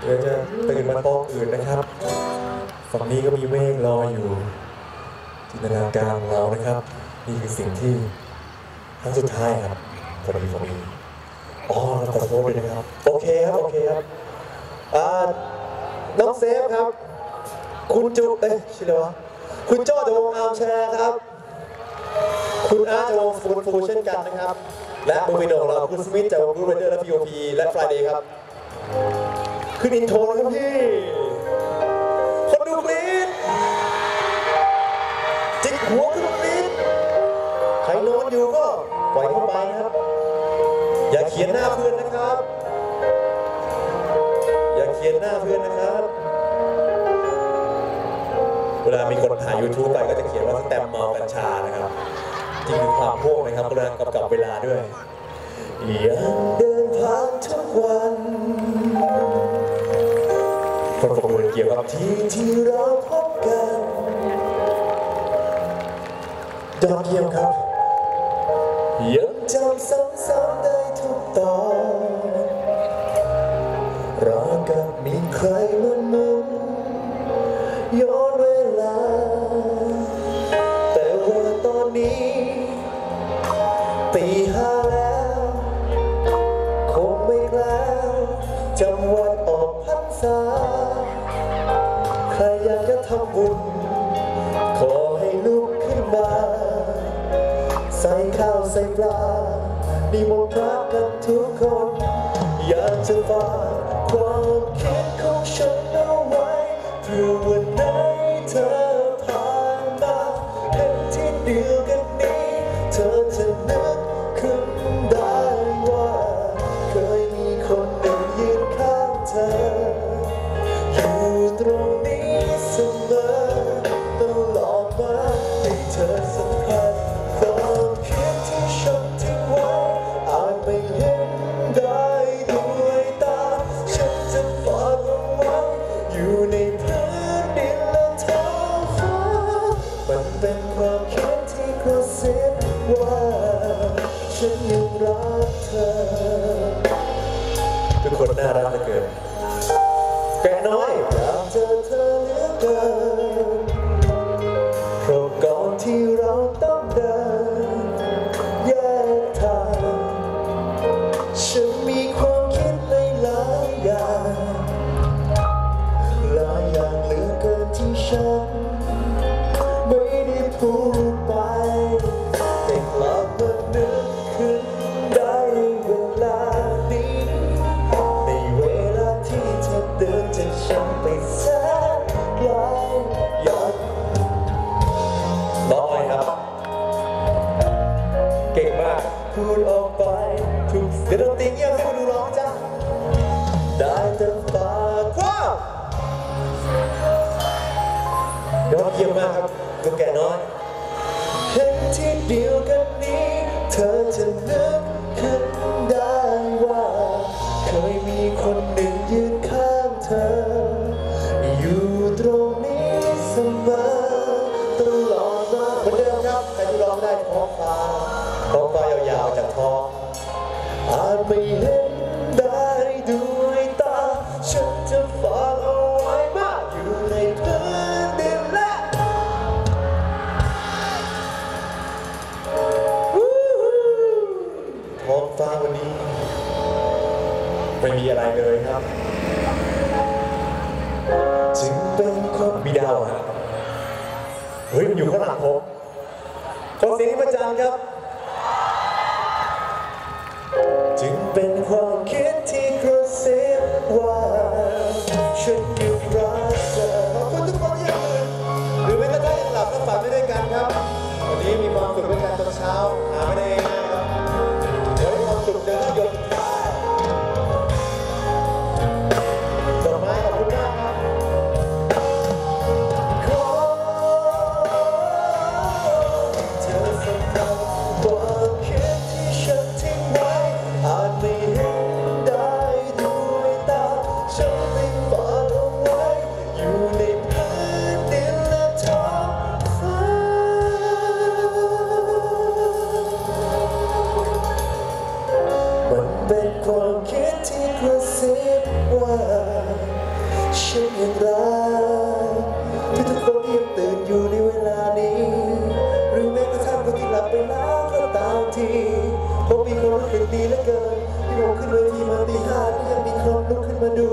เดี๋ยวจะตื่นมาโต๊ะอื่นนะครับ ฝั่งนี้ก็มีเมฆลอยอยู่จินตนาการของเรานะครับ นี่คือสิ่งที่ครั้งสุดท้ายครับพอดีผมมีอ๋อเราขอโทษด้วยนะครับ โอเคครับ โอเคครับอ่าน้องเซฟครับ คุณจุเอ้ยชื่ออะไรวะคุณโจ้จากวงอาร์มแชร์ครับ คุณอาร์ตจากวงฟูนฟูเช่นกันนะครับ และมือปีโนของเราคุณสมิธจากวงรูเรนเดอร์และพีโอพีและฟรายเดย์ครับ ขึ้นอินโทรแล้วครับพี่ คนดูกรี๊ดจิกหัวขึ้นกรี๊ดใครนอนอยู่ก็ปล่อยเข้าไปนะครับ อย่าเขียนหน้าเพื่อนนะครับ อย่าเขียนหน้าเพื่อนนะครับ เวลามีคนถ่าย YouTube ไปก็จะเขียนว่าสแตมเมากัญชานะครับ จริงคือความโพกนะครับเรื่องกำกับเวลาด้วยยังเดินผ่านทุกวัน กี่ยวกับที่ที่เราพบกันดอกเยี่ยมครับยังจำซ้ำๆได้ทุกตอนราวกับมีใครมาหมุนย้อนเวลา แต่ว่าตอนนี้ตีห้าแล้ว คงไม่แล้วจำวันออกพรรษาใครอยุญขอให้ลุกขึ้นมา ใส่ข้าวใส่ปลานิมนต์พระกันทุกคน อยากจะฝากความคิดของฉันเอาไว้เพื่อวันไหนเธอผ่านมาเห็นที่เดียวกันนี้ เธอจะนึก ฉันยังรักเธอ ทุกคนน่ารักเหลือเกิน คุณดูร้องจ้ะได้แต่ฝากว่าเดี๋ยวเยี่ยมมากครับคุณแก่น้อยเห็นที่เดียวกันนี้ เธอจะนึกขึ้นได้ว่า เคยมีคนหนึ่งยืนข้างเธอ อยู่ตรงนี้เสมอตลอดมาเหมือนเดิมครับใครที่ร้องได้ท้องฟ้าท้องฟ้ายาวๆจากท้อง อาจไม่เห็นได้ด้วยตา ฉันจะฝากเอาไว้ว่าอยู่ในพื้นดินและท้องฟ้าวันนี้ ไม่มีอะไรเลยครับ จึงเป็นความมีดาวอะเฮ้ยมันอยู่ข้างหลังผมขอเสียงห้ประจานครับ จึง ความคิดที่กระซิบว่าฉันยังรักที่ทุกคนที่ยังตื่นอยู่ในเวลานี้ หรือแม้กระทั่งคนที่หลับไปแล้วก็ตามทีผมมีความรู้สึกดีเหลือเกินที่ผมขึ้นเวทีมาตีห้าก็ยังมีคนลุกขึ้นมาดู